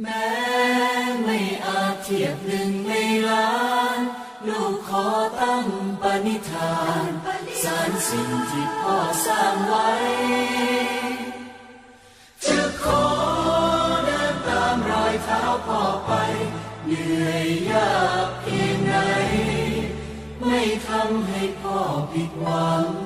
แม้ไม่อาจเทียบหนึ่งในล้าน ลูกขอตั้งปณิธานสารสิ่งที่พ่อสร้างไว้ จะขอเดินตามรอยเท้าพ่อไป เหนื่อยยากเพียงไหนไม่ทำให้พ่อผิดหวัง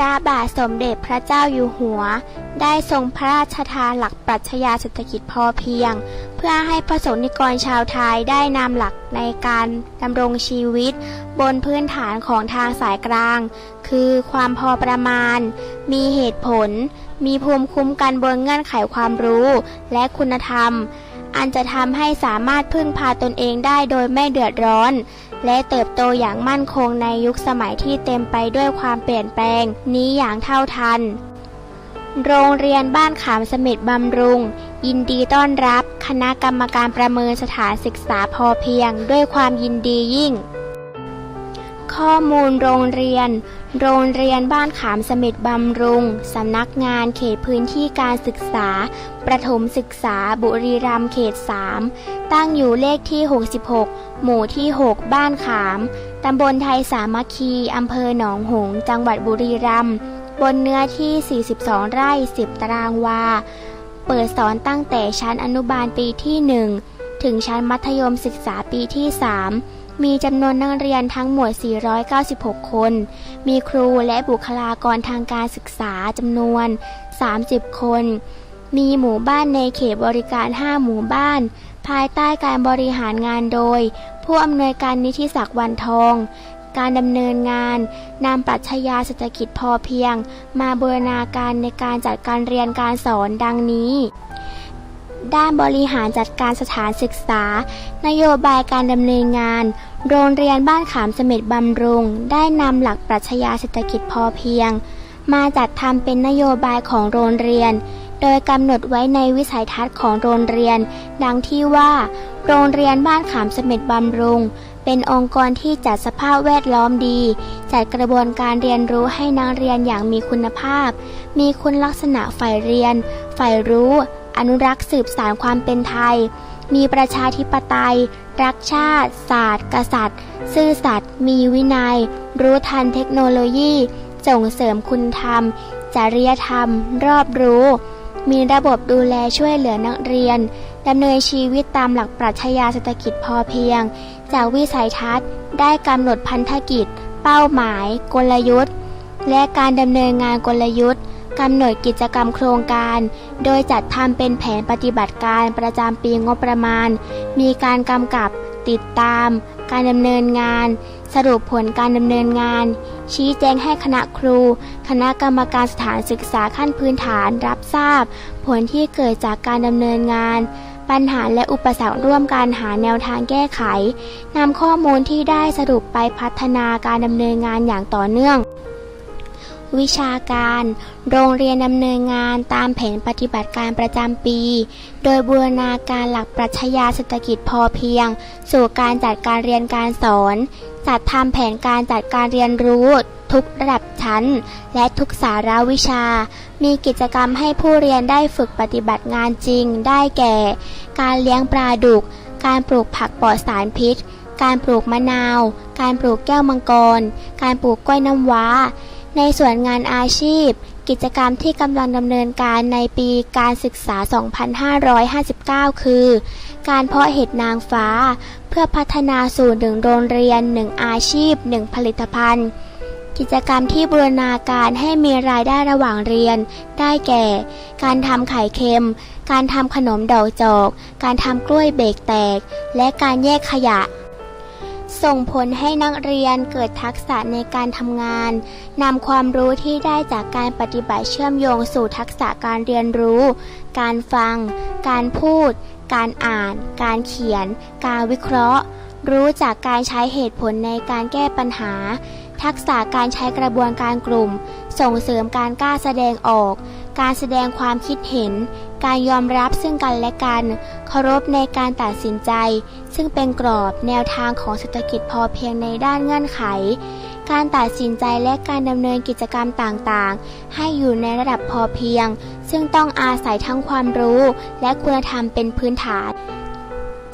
ระบาทสมเด็จพระเจ้าอยู่หัว ได้ทรงพระราชทานหลักปรัชญาเศรษฐกิจพอเพียง เพื่อให้ประสงนิกรชาวไทยได้นำหลักในการดำรงชีวิต บนพื้นฐานของทางสายกลาง คือความพอประมาณ มีเหตุผล มีภูมิคุ้มกันบนเงื่อนไขความรู้และคุณธรรม อันจะทำให้สามารถพึ่งพาตนเองได้โดยไม่เดือดร้อน และเติบโตอย่างมั่นคงในยุคสมัยที่เต็มไปด้วยความเปลี่ยนแปลงนี้อย่างเท่าทัน โรงเรียนบ้านขามเสม็ดบำรุง ยินดีต้อนรับ คณะกรรมการประเมินสถานศึกษาพอเพียง ด้วยความยินดียิ่ง ข้อมูลโรงเรียน โรงเรียนบ้านขามเสม็ดบำรุง สำนักงานเขตพื้นที่การศึกษา ประถมศึกษาบุรีรัมย์เขต 3 ตั้งอยู่เลขที่ 66 หมู่ที่ 6 บ้านขาม ตำบลไทยสามัคคี อำเภอหนองหงส์จังหวัดบุรีรัมย์ บนเนื้อที่ 42 ไร่ 10 ตารางวา เปิดสอนตั้งแต่ชั้นอนุบาลปีที่ 1 ถึงชั้นมัธยมศึกษาปีที่ 3 มีจำนวนนักเรียนทั้งหมด 496 คน มีครูและบุคลากรทางการศึกษาจำนวน 30 คน มีหมู่บ้านในเขตบริการ 5 หมู่บ้าน ภายใต้การบริหารงานโดย ผู้อำนวยการนิธิศักดิ์วันทอง การดำเนินงานนำปรัชญาเศรษฐกิจพอเพียง มาบูรณาการในการจัดการเรียนการสอนดังนี้ ด้านบริหารจัดการสถานศึกษา นโยบายการดำเนินงาน โรงเรียนบ้านขามเสม็ดบำรุง ได้นำหลักปรัชญาเศรษฐกิจพอเพียง มาจัดทำเป็นนโยบายของโรงเรียน โดยกำหนดไว้ในวิสัยทัศน์ของโรงเรียน ดังที่ว่า โรงเรียนบ้านขามเสม็ดบำรุง เป็นองค์กรที่จัดสภาพแวดล้อมดี จัดกระบวนการเรียนรู้ให้นักเรียนอย่างมีคุณภาพ มีคุณลักษณะใฝ่เรียนใฝ่รู้ อนุรักษ์สืบสานความเป็นไทย มีประชาธิปไตย รักชาติ ศาสตร์ กษัตริย์ ซื่อสัตย์ มีวินัย รู้ทันเทคโนโลยี ส่งเสริมคุณธรรม จริยธรรม รอบรู้ มีระบบดูแลช่วยเหลือนักเรียนดำเนินชีวิตตามหลักปรัชญาเศรษฐกิจพอเพียง จากวิสัยทัศน์ ได้กำหนดพันธกิจ เป้าหมาย กลยุทธ์ และการดำเนินงานกลยุทธ์ กำหนดกิจกรรมโครงการ โดยจัดทำเป็นแผนปฏิบัติการประจำปีงบประมาณ มีการกำกับติดตาม การดำเนินงาน สรุปผลการดำเนินงาน ชี้แจงให้คณะครู คณะกรรมการสถานศึกษาขั้นพื้นฐานรับทราบ ผลที่เกิดจากการดำเนินงาน ปัญหาและอุปสรรคร่วมการหาแนวทางแก้ไขนำข้อมูลที่ได้สรุปไปพัฒนาการดำเนินงานอย่างต่อเนื่อง วิชาการ โรงเรียนดำเนินงานตามแผนปฏิบัติการประจำปี โดยบูรณาการหลักปรัชญาเศรษฐกิจพอเพียง สู่การจัดการเรียนการสอน จัดทำแผนการจัดการเรียนรู้ ทุกระดับชั้น และทุกสาระวิชา มีกิจกรรมให้ผู้เรียนได้ฝึกปฏิบัติงานจริง ได้แก่ การเลี้ยงปลาดุก การปลูกผักปลอดสารพิษการปลูกมะนาว การปลูกแก้วมังกร การปลูกกล้วยน้ำว้า ในส่วนงานอาชีพ กิจกรรมที่กำลังดำเนินการในปีการศึกษา 2559 คือ การเพาะเห็ดนางฟ้า เพื่อพัฒนาสู่หนึ่งโรงเรียนหนึ่งอาชีพหนึ่งผลิตภัณฑ์ กิจกรรมที่บูรณาการให้มีรายได้ระหว่างเรียน ได้แก่ การทำไข่เค็ม การทำขนมดอกจอก การทำกล้วยเบรกแตก และการแยกขยะ ส่งผลให้นักเรียนเกิดทักษะในการทำงานนำความรู้ที่ได้จากการปฏิบัติเชื่อมโยงสู่ทักษะการเรียนรู้ การฟัง การพูด การอ่าน การเขียน การวิเคราะห์ รู้จากการใช้เหตุผลในการแก้ปัญหา ทักษะการใช้กระบวนการกลุ่ม ส่งเสริมการกล้าแสดงออก การแสดงความคิดเห็น การยอมรับซึ่งกันและกัน เคารพในการตัดสินใจ ซึ่งเป็นกรอบแนวทางของเศรษฐกิจพอเพียงในด้านเงื่อนไข การตัดสินใจและการดำเนินกิจกรรมต่างๆ ให้อยู่ในระดับพอเพียง ซึ่งต้องอาศัยทั้งความรู้และคุณธรรมเป็นพื้นฐาน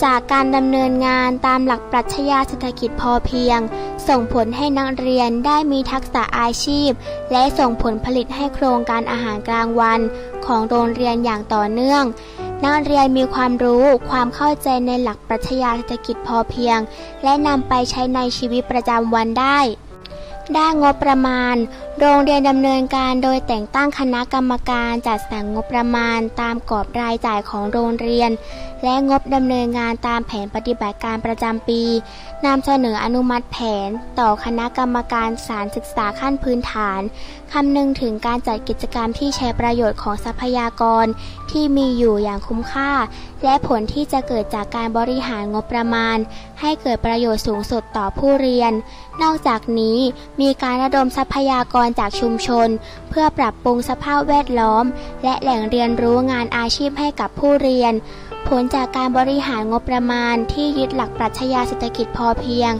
จากการดำเนินงานตามหลักปรัชญาเศรษฐกิจพอเพียง ส่งผลให้นักเรียนได้มีทักษะอาชีพ และส่งผลผลิตให้โครงการอาหารกลางวัน ของโรงเรียนอย่างต่อเนื่อง นักเรียนมีความรู้ความเข้าใจในหลักปรัชญาเศรษฐกิจพอเพียง และนำไปใช้ในชีวิตประจำวันได้ ด้านงบประมาณโรงเรียนดำเนินการโดยแต่งตั้งคณะกรรมการจัดสรรงบประมาณตามกรอบรายจ่ายของโรงเรียน และงบดำเนินงานตามแผนปฏิบัติการประจำปีนำเสนออนุมัติแผน ต่อคณะกรรมการสารศึกษาขั้นพื้นฐานคำนึงถึงการจัดกิจกรรมที่ใช้ประโยชน์ของทรัพยากรที่มีอยู่อย่างคุ้มค่า และผลที่จะเกิดจากการบริหารงบประมาณ ให้เกิดประโยชน์สูงสุดต่อผู้เรียน นอกจากนี้มีการระดมทรัพยากรจากชุมชน เพื่อปรับปรุงสภาพแวดล้อม และแหล่งเรียนรู้งานอาชีพให้กับผู้เรียน ผลจากการบริหารงบประมาณที่ยึดหลักปรัชญาเศรษฐกิจพอเพียง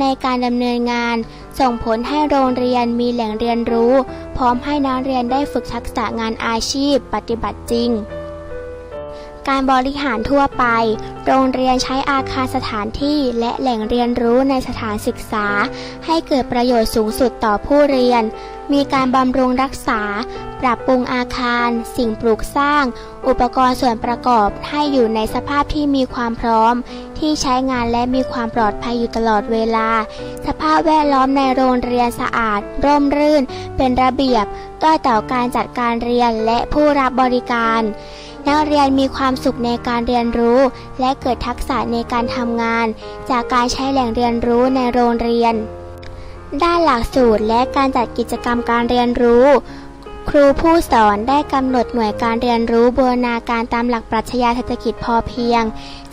ในการดำเนินงาน ส่งผลให้โรงเรียนมีแหล่งเรียนรู้ พร้อมให้นักเรียนได้ฝึกทักษะงานอาชีพ ปฏิบัติจริง การบริหารทั่วไป โรงเรียนใช้อาคารสถานที่และแหล่งเรียนรู้ในสถานศึกษา ให้เกิดประโยชน์สูงสุดต่อผู้เรียน มีการบำรุงรักษา ปรับปรุงอาคาร สิ่งปลูกสร้าง อุปกรณ์ส่วนประกอบให้อยู่ในสภาพที่มีความพร้อม ที่ใช้งานและมีความปลอดภัยอยู่ตลอดเวลา สภาพแวดล้อมในโรงเรียนสะอาด ร่มรื่น เป็นระเบียบต้อต่อการจัดการเรียนและผู้รับบริการ นักเรียนมีความสุขในการเรียนรู้ และเกิดทักษะในการทำงาน จากการใช้แหล่งเรียนรู้ในโรงเรียน ด้านหลักสูตรและการจัดกิจกรรมการเรียนรู้ ครูผู้สอนได้กำหนดหน่วยการเรียนรู้บูรณาการตามหลักปรัชญาเศรษฐกิจพอเพียง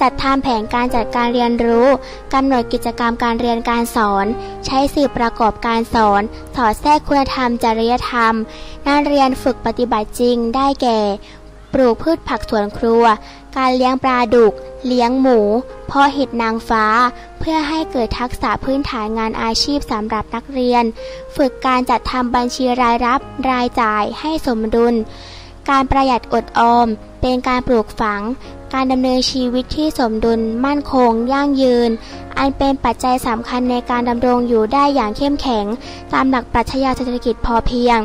จัดทำแผนการจัดการเรียนรู้กำหนดกิจกรรมการเรียนการสอน ใช้สื่อประกอบการสอน สอดแทรกคุณธรรมจริยธรรมนักเรียนฝึกปฏิบัติจริงได้แก่ ปลูกพืชผักสวนครัว การเลี้ยงปลาดุก เลี้ยงหมู เพาะเห็ดนางฟ้า เพื่อให้เกิดทักษะพื้นฐานงานอาชีพสำหรับนักเรียน ฝึกการจัดทำบัญชีรายรับ รายจ่ายให้สมดุล การประหยัดอดออม เป็นการปลูกฝัง การดำเนินชีวิตที่สมดุล มั่นคง ยั่งยืน อันเป็นปัจจัยสำคัญในการดำรงอยู่ได้อย่างเข้มแข็ง ตามหลักปรัชญาเศรษฐกิจพอเพียง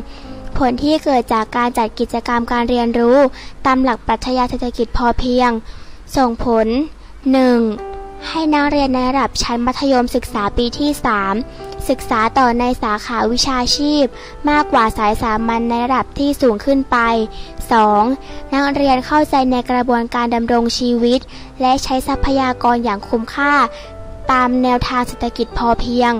ผลที่เกิดจากการจัดกิจกรรมการเรียนรู้ ตามหลักปรัชญาเศรษฐกิจพอเพียง ส่งผล 1. ให้นักเรียนในระดับชั้นมัธยมศึกษาปีที่ 3 ศึกษาต่อในสาขาวิชาชีพ มากกว่าสายสามัญในระดับที่สูงขึ้นไป 2. นักเรียนเข้าใจในกระบวนการดำรงชีวิต และใช้ทรัพยากรอย่างคุ้มค่า ตามแนวทางเศรษฐกิจพอเพียง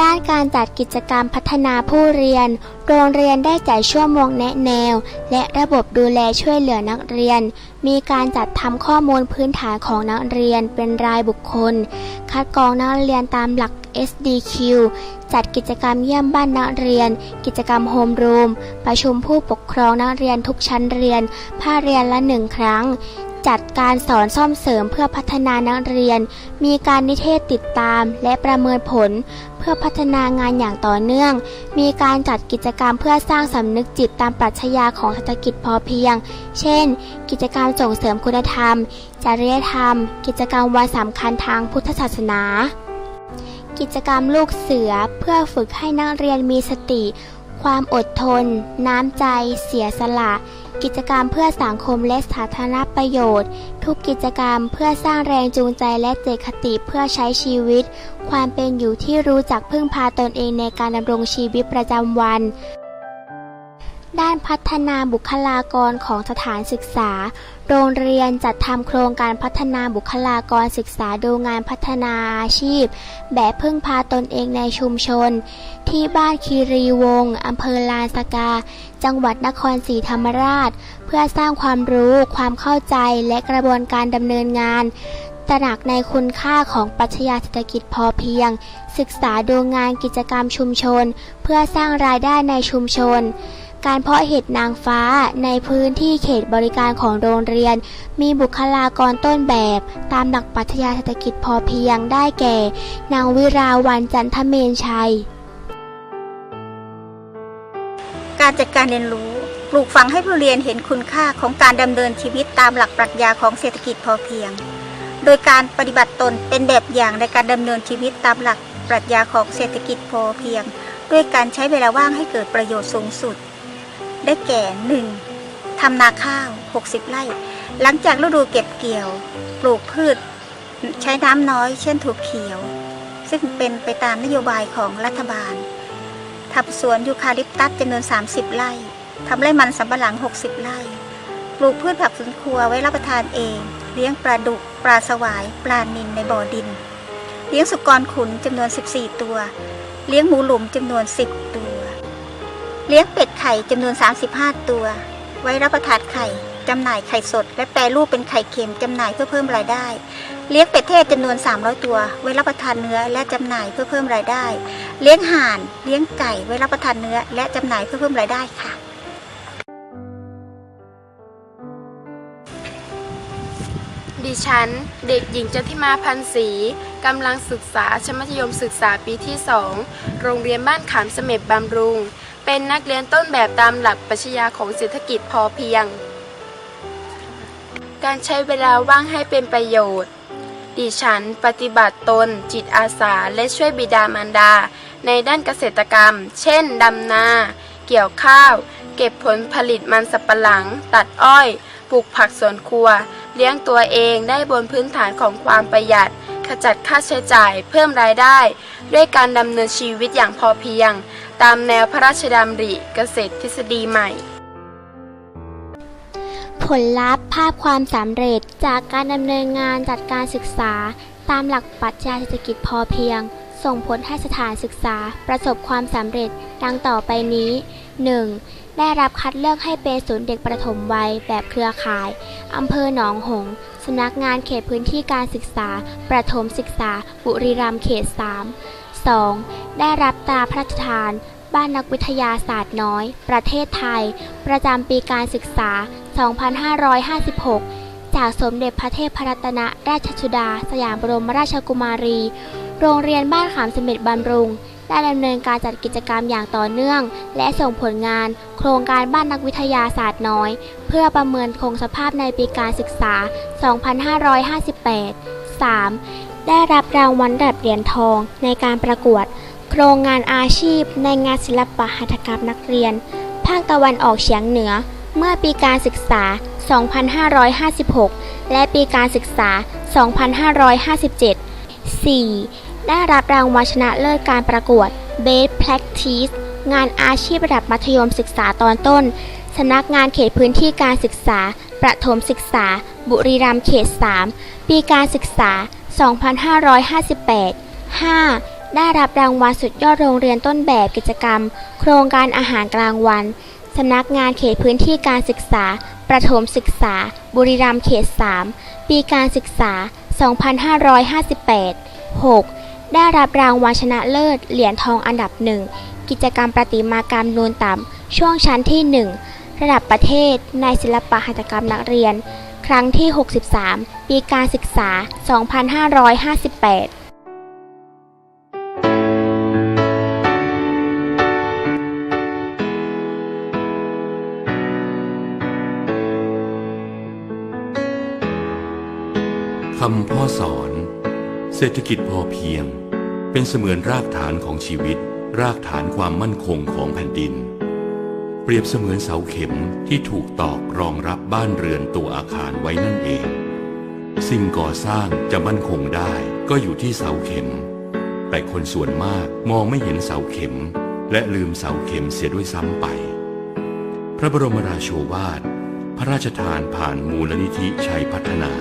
ด้านการจัดกิจกรรมพัฒนาผู้เรียน โรงเรียนได้จัดชั่วโมงแนะแนว และระบบดูแลช่วยเหลือนักเรียน มีการจัดทำข้อมูลพื้นฐานของนักเรียนเป็นรายบุคคล คัดกรองนักเรียนตามหลัก SDQ จัดกิจกรรมเยี่ยมบ้านนักเรียน กิจกรรมโฮมรูม ประชุมผู้ปกครองนักเรียนทุกชั้นเรียน ภาคเรียนละหนึ่งครั้ง จัดการสอนซ่อมเสริมเพื่อพัฒนานักเรียน มีการนิเทศติดตามและประเมินผล เพื่อพัฒนางานอย่างต่อเนื่อง มีการจัดกิจกรรมเพื่อสร้างสำนึกจิตตามปรัชญาของเศรษฐกิจพอเพียง เช่น กิจกรรมส่งเสริมคุณธรรม จริยธรรม กิจกรรมวันสำคัญทางพุทธศาสนากิจกรรมลูกเสือเพื่อฝึกให้นักเรียนมีสติ ความอดทน น้ำใจ เสียสละ กิจกรรมเพื่อสังคมและสาธารณประโยชน์ ทุกกิจกรรมเพื่อสร้างแรงจูงใจและเจตคติเพื่อใช้ชีวิต ความเป็นอยู่ที่รู้จักพึ่งพาตนเองในการดำรงชีวิตประจำวันานพัฒนาบุคลากรของสถานศึกษา โรงเรียนจัดทำโครงการพัฒนาบุคลากรศึกษาดูงานพัฒนาอาชีพ แบบพึ่งพาตนเองในชุมชน ที่บ้านคีรีวงศ์อำเภอลานสกา จังหวัดนครศรีธรรมราช เพื่อสร้างความรู้ ความเข้าใจและกระบวนการดำเนินงานตระหนักในคุณค่าของปรัชญาเศรษฐกิจพอเพียง ศึกษาดูงานกิจกรรมชุมชน เพื่อสร้างรายได้ในชุมชน การเพาะเห็ดนางฟ้าในพื้นที่เขตบริการของโรงเรียน มีบุคลากรต้นแบบ ตามหลักปรัชญาเศรษฐกิจพอเพียงได้แก่ นางวิราวันจันทเมนชัย การจัดการเรียนรู้ปลูกฝังให้ผู้เรียนเห็นคุณค่าของการดำเนินชีวิตตามหลักปรัชญาของเศรษฐกิจพอเพียง โดยการปฏิบัติตนเป็นแบบอย่างในการดำเนินชีวิตตามหลักปรัชญาของเศรษฐกิจพอเพียง ด้วยการใช้เวลาว่างให้เกิดประโยชน์สูงสุด ได้แก่ 1. ทำนาข้าว 60 ไร่ หลังจากฤดูเก็บเกี่ยว ปลูกพืช ใช้น้ำน้อย เช่นถั่วเขียว ซึ่งเป็นไปตามนโยบายของรัฐบาลทำสวนยูคาลิปตัสจำนวน 30 ไร่ทำไร่มันสำปะหลัง 60 ไร่ ปลูกพืชผักสวนครัวไว้รับประทานเอง เลี้ยงปลาดุก ปลาสวาย ปลานิลในบ่อดิน เลี้ยงสุกรขุนจำนวน 14 ตัว เลี้ยงหมูหลุมจำนวน 10 ตัว เลี้ยงเป็ดไข่จำนวน 35 ตัว ไว้รับประทานไข่จำหน่ายไข่สด และแปรรูปเป็นไข่เค็มจำหน่ายเพื่อเพิ่มรายได้ เลี้ยงเป็ดเทศจำนวน 300 ตัว ไว้รับประทานเนื้อและจำหน่ายเพื่อเพิ่มรายได้ เลี้ยงห่าน เลี้ยงไก่ ไว้รับประทานเนื้อ และจำหน่ายเพื่อเพิ่มรายได้ค่ะ ดิฉัน เด็กหญิงจันทิมาพันศรีกำลังศึกษาชั้นมัธยมศึกษาปีที่ 2 โรงเรียนบ้านขามเสม็ดบำรุง เป็นนักเรียนต้นแบบตามหลักปรัชญาของเศรษฐกิจพอเพียง การใช้เวลาว่างให้เป็นประโยชน์ ดิฉันปฏิบัติตน จิตอาสาและช่วยบิดามารดา ในด้านเกษตรกรรม เช่นดำนา เกี่ยวข้าว เก็บผลผลิตมันสับปะหลัง ตัดอ้อย ปลูกผักสวนครัว เลี้ยงตัวเองได้บนพื้นฐานของความประหยัด ขจัดค่าใช้จ่าย เพิ่มรายได้ ด้วยการดำเนินชีวิตอย่างพอเพียง ตามแนวพระราชดำริเกษตรทฤษฎีใหม่ ผลลัพธ์ภาพความสำเร็จจากการดำเนินงานจัดการศึกษา ตามหลักปรัชญาเศรษฐกิจพอเพียง ส่งผลให้สถานศึกษา ประสบความสำเร็จดังต่อไปนี้ 1. ได้รับคัดเลือกให้เป็นศูนย์เด็กประถมวัยแบบเครือข่ายอำเภอหนองหงส์สำนักงานเขตพื้นที่การศึกษา ประถมศึกษา บุรีรัมย์เขต 3 2. ได้รับตราพระราชทาน บ้านนักวิทยาศาสตร์น้อย ประเทศไทย ประจำปีการศึกษา 2556 จากสมเด็จพระเทพรัตนราชสุดา สยามบรมราชกุมารี โรงเรียนบ้านขามเสม็ดบำรุง ได้ดำเนินการจัดกิจกรรมอย่างต่อเนื่อง และส่งผลงาน โครงการบ้านนักวิทยาศาสตร์น้อย เพื่อประเมินคงสภาพในปีการศึกษา 2558 3. ได้รับรางวัลดับเหรียญทองในการประกวด โครงงานอาชีพในงานศิลปะหัตถกรรมนักเรียน ภาคตะวันออกเฉียงเหนือ เมื่อปีการศึกษา 2556 และปีการศึกษา 2557 4. ได้รับรางวัลชนะเลิศการประกวด Best Practice งานอาชีพระดับมัธยมศึกษาตอนต้น สำนักงานเขตพื้นที่การศึกษา ประถมศึกษา บุรีรัมย์เขต 3 ปีการศึกษา 2558 5. ได้รับรางวัลสุดยอดโรงเรียนต้นแบบกิจกรรม โครงการอาหารกลางวัน สำนักงานเขตพื้นที่การศึกษา ประถมศึกษา บุรีรัมย์เขต 3 ปีการศึกษา 2558 6. ได้รับรางวัลชนะเลิศ เหรียญทองอันดับหนึ่ง กิจกรรมประติมากรรมนูนต่ำ ช่วงชั้นที่ 1 ระดับประเทศ ในศิลปะหัตถกรรมนักเรียน ครั้งที่ 63 ปีการศึกษา 2558คำพ่อสอน เศรษฐกิจพอเพียง เป็นเสมือนรากฐานของชีวิต รากฐานความมั่นคงของแผ่นดิน ปรียบเสมือนเสาเข็มที่ถูกตอกรองรับบ้านเรือนตัวอาคารไว้นั่นเอง สิ่งก่อสร้างจะมั่นคงได้ก็อยู่ที่เสาเข็ม แต่คนส่วนมากมองไม่เห็นเสาเข็ม และลืมเสาเข็มเสียด้วยซ้ำไป พระบรมราโชวาท พระราชทานผ่านมูลนิธิชัยพัฒนา